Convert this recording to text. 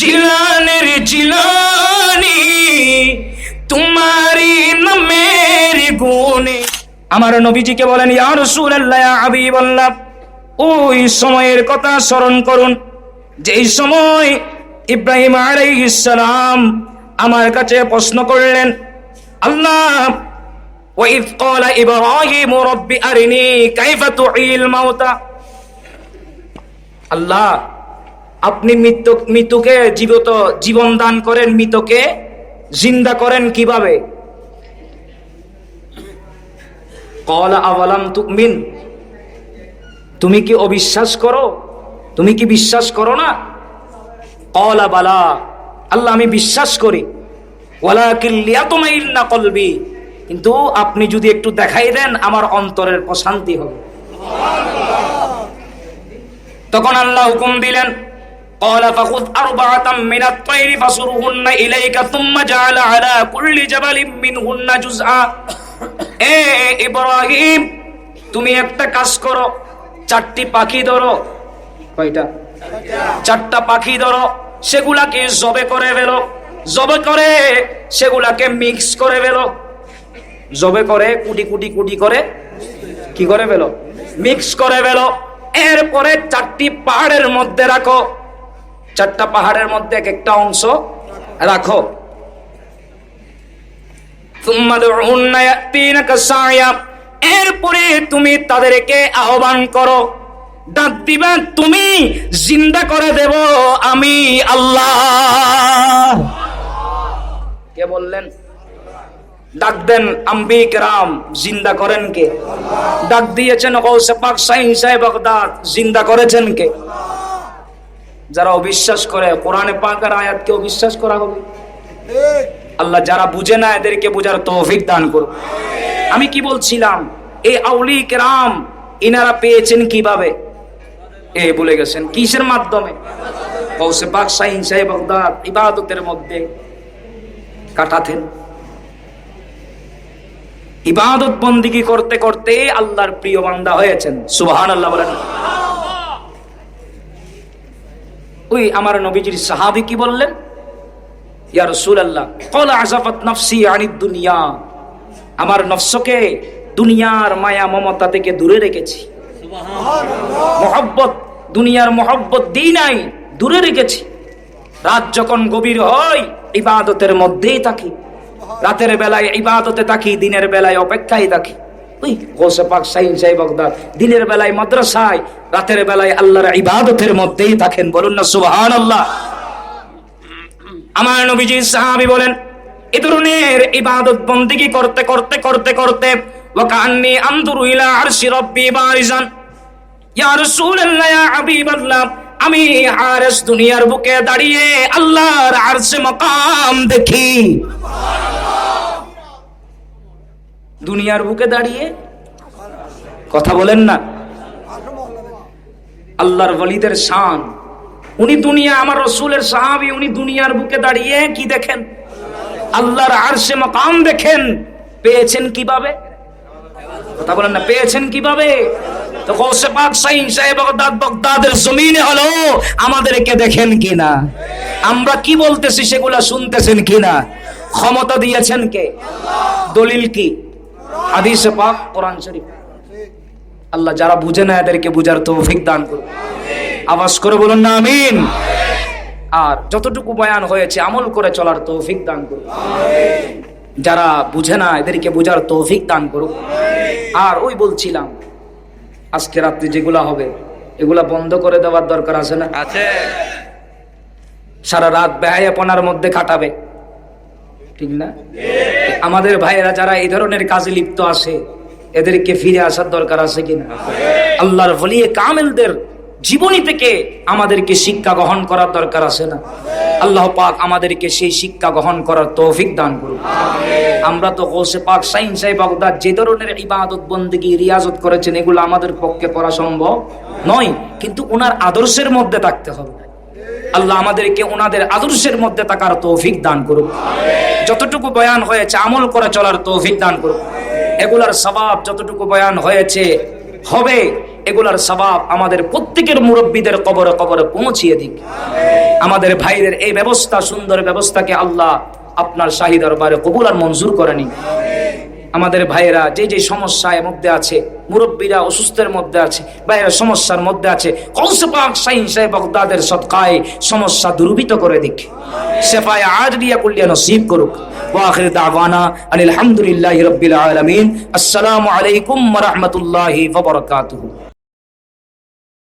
জিলানের জিলানি তোমারি নামের গুণে আমার নবীজিকে বলেন ইয়া রাসূলুল্লাহ ইয়া হাবিবাল্লাহ ওই সময়ের কথা স্মরণ করুন যেই সময় ইব্রাহিম আলাইহিস সালাম আমার কাছে প্রশ্ন করলেন আল্লাহ وإذ قال إبراهيم رب أرني كيف تحيي الموتى আল্লাহ আপনি মৃত্যু মৃত্যুকে জীবিত জীবন দান করেন মৃতকে জিন্দা করেন কীভাবে? কলা আওয়ালাম তুমি কি অবিশ্বাস করো? তুমি কি বিশ্বাস করো না? কলা বালা আল্লাহ আমি বিশ্বাস করি। ওয়ালা কিল্লিয়া না কলবি। কিন্তু আপনি যদি একটু দেখাই দেন আমার অন্তরের প্রশান্তি হবে। তখন আল্লাহ হুকুম দিলেন قال فخذ أربعة من الطير فصرهن إليك ثم جعل على كل جبل منهن جزءا এ ইব্রাহিম তুমি একটা কাজ করো চারটি পাখি ধরো কয়টা চারটা পাখি ধরো সেগুলাকে জবে করে ফেলো জবে করে সেগুলাকে মিক্স করে ফেলো জবে করে কুটি কুটি কুটি করে কি করে ফেলো মিক্স করে ফেলো এরপরে চারটি পাহাড়ের মধ্যে রাখো চারটা পাহাড়ের মধ্যে এক একটা অংশ রাখো। এরপরে তুমি তাদেরকে আহ্বান করো, ডাক দিবা, তুমি জিন্দা করে দেব আমি আল্লাহ। কে বললেন? ডাক দেন আম্বিক রাম জিন্দা করেন কে? ডাক দিয়েছেন গৌসে পাক সাইন সাহেব জিন্দা করেছেন কে? যারা অবিশ্বাস করে, কোরআনে পাকের আয়াতকে অবিশ্বাস করা হবে। আল্লাহ যারা বুঝে না, এদেরকে বোঝার তৌফিক দান করুন। আমি কি বলছিলাম? এই আউলি রাম ইনারা পেয়েছেন কীভাবে? এ বলে গেছেন। কিসের মাধ্যমে? গৌসে পাক সাইন সাহেব বাগদাদ, ইবাদতের মধ্যে কাটাতেন। ইবাদত বন্দিগি করতে করতে আল্লাহর প্রিয় বান্দা হয়েছেন? সুবহান আল্লাহ বলেন। ওই আমার নবীজির সাহাবি কি বললেন? ইয়া ক্বাল আযাফাত নাফসি আনিদ দুনিয়া। আমার নফসকে দুনিয়ার মায়া মমতা থেকে দূরে রেখেছি। মহব্বত দুনিয়ার মহব্বত দিই নাই দূরে রেখেছি। রাত যখন গভীর হয় ইবাদতের মধ্যেই থাকি। রাতের বেলায় ইবাদতে থাকি দিনের বেলায় অপেক্ষায় থাকি। ওই সাইন সাহেব দিনের বেলায় মাদ্রাসায়, রাতের বেলায় আল্লাহর ইবাদতের মধ্যেই থাকেন। বলুন না সুবহান আল্লাহ আমার নবীজি সাহাবি বলেন, এ ধরনের ইবাদত বন্দিগি করতে করতে করতে করতে আমি দুনিয়ার বুকে দাঁড়িয়ে আল্লাহর আরশে মাকাম দেখি। দুনিয়ার বুকে দাঁড়িয়ে কথা বলেন না। আল্লাহর বলিদের শান। উনি দুনিয়া, আমার রসুলের সাহাবি, উনি দুনিয়ার বুকে দাঁড়িয়ে কি দেখেন? আল্লাহর আরশে মাকাম দেখেন। পেয়েছেন কীভাবে? কথা বলেন না, পেয়েছেন কীভাবে? তো গৌসে পাক সাইন সাহেব বাগদাদ, বাগদাদের জমিনে হলো, আমাদেরকে দেখেন কিনা? আমরা কি বলতেছি সেগুলা শুনতেছেন কিনা? ক্ষমতা দিয়েছেন কে? দলিল কি? হাদিসে পাক কোরআন শরীফ। আল্লাহ যারা বুঝে না এদেরকে বুঝার তৌফিক দান করুন। আওয়াজ করে বলুন না আমিন। আর যতটুকু বয়ান হয়েছে আমল করে চলার তৌফিক দান করুন। যারা বুঝে না এদেরকে বুঝার তৌফিক দান করুক আর ওই বলছিলাম আজকে রাত্রি যেগুলা হবে এগুলা বন্ধ করে দেওয়ার দরকার আছে না? আছে। সারা রাত বেহায়াপনার মধ্যে কাটাবে। ঠিক না? আমাদের ভাইয়েরা যারা এই ধরনের কাজে লিপ্ত আছে, এদেরকে ফিরে আসার দরকার আছে কিনা? আল্লাহর ভলিয়ে কামেলদের জীবনী থেকে আমাদেরকে শিক্ষা গ্রহণ করার দরকার আছে না? আল্লাহ পাক আমাদেরকে সেই শিক্ষা গ্রহণ করার তৌফিক দান করুন আমরা তো গোসে পাক সাইন সাহেব বাগদাদ যে ধরনের ইবাদত, বন্দিগি, রিয়াজত করেছেন, এগুলো আমাদের পক্ষে করা সম্ভব নয়। কিন্তু ওনার আদর্শের মধ্যে থাকতে হবে। আল্লাহ আমাদেরকে ওনাদের আদর্শের মধ্যে থাকার তৌফিক দান করুক। যতটুকু বয়ান হয়েছে, আমল করে চলার তৌফিক দান করুক। এগুলার স্বভাব যতটুকু বয়ান হয়েছে, হবে, এগুলার স্বভাব আমাদের প্রত্যেকের মুরব্বীদের কবরে কবরে পৌঁছিয়ে দিক। আমাদের ভাইদের এই ব্যবস্থা, সুন্দর ব্যবস্থাকে আল্লাহ আপনার শাহী দরবারে কবুল আর মঞ্জুর করেনি আমাদের ভাইয়েরা যে যে সমস্যার মধ্যে আছে, মুরব্বীরা অসুস্থের মধ্যে আছে, ভাইয়েরা সমস্যার মধ্যে আছে কৌশপাক সাইন সাহেব সৎকায় সমস্যা দুর্বিত করে দিক। শেফায় আজরিয়া কুল্লিয়া নসিব করুক। আলহামদুলিল্লাহি রাব্বিল আলামিন। আসসালামু আলাইকুম ওয়া রাহমাতুল্লাহি ওয়া বারাকাতুহু।